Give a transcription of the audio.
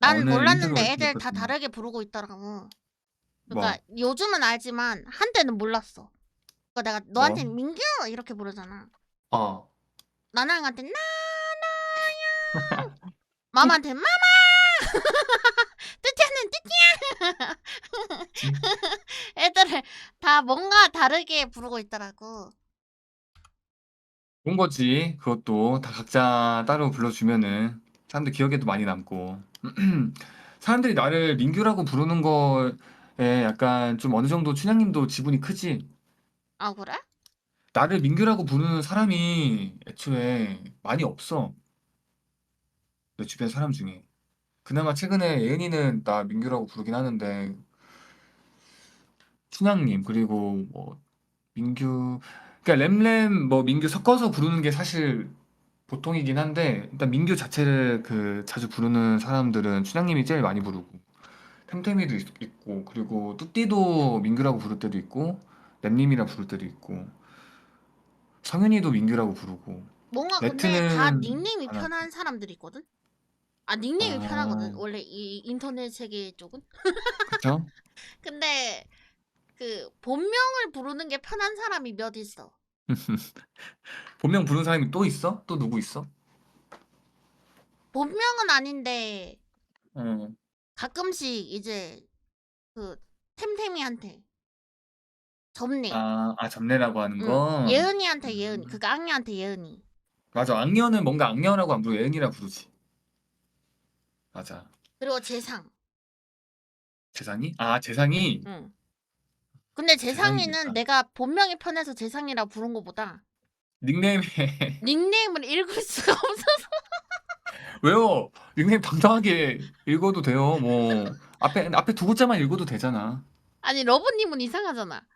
난 오늘 몰랐는데 애들 다. 다르게 부르고 있더라고. 뭐? 그러니까 요즘은 알지만 한때는 몰랐어. 그러니까 내가 너한테 뭐? 민규 이렇게 부르잖아. 어. 나나한테 나나야. 마마한테 마마. 뜨티야는 뜨티야. 애들을 다 뭔가 다르게 부르고 있더라고. 좋은 거지. 그것도 다 각자 따로 불러주면은 사람들 기억에도 많이 남고. 사람들이 나를 민규라고 부르는 거에 약간 좀 어느 정도 춘향님도 지분이 크지? 아 그래? 나를 민규라고 부르는 사람이 애초에 많이 없어. 내 주변 사람 중에. 그나마 최근에 예은이는 나 민규라고 부르긴 하는데, 춘향님, 그리고 뭐, 민규, 그러니까 램램 뭐 민규 섞어서 부르는 게 사실 보통이긴 한데, 일단 민규 자체를 그 자주 부르는 사람들은 춘향님이 제일 많이 부르고, 템템이도 있- 있고, 그리고 뚜띠도 민규라고 부를 때도 있고, 램님이라 부를 때도 있고, 성윤이도 민규라고 부르고, 뭔가 근데 다 닉네임이 안. 편한 사람들이 있거든. 아 닉네임이 편하거든. 아. 원래 이 인터넷 세계 쪽은. 그쵸? 근데 그 본명을 부르는 게 편한 사람이 몇 있어. 본명 부르는 사람이 또 있어? 또 누구 있어? 본명은 아닌데 어. 가끔씩 이제 그 템템이한테 접네. 아, 아 점례라고 하는 응. 거? 예은이한테 예은. 음. 그니까 악녀한테 예은이. 맞아. 악녀는 뭔가 악녀라고 안 부르고 예은이라 부르지. 맞아. 그리고 재상. 재상이? 아, 재상이? 응. 근데 재상이는. 내가 본명이 편해서 재상이라 부른 것보다 닉네임에 닉네임을 읽을 수가 없어서 왜요? 닉네임 당당하게 읽어도 돼요. 뭐 앞에 앞에 두 글자만 읽어도 되잖아. 아니 러브님은 이상하잖아.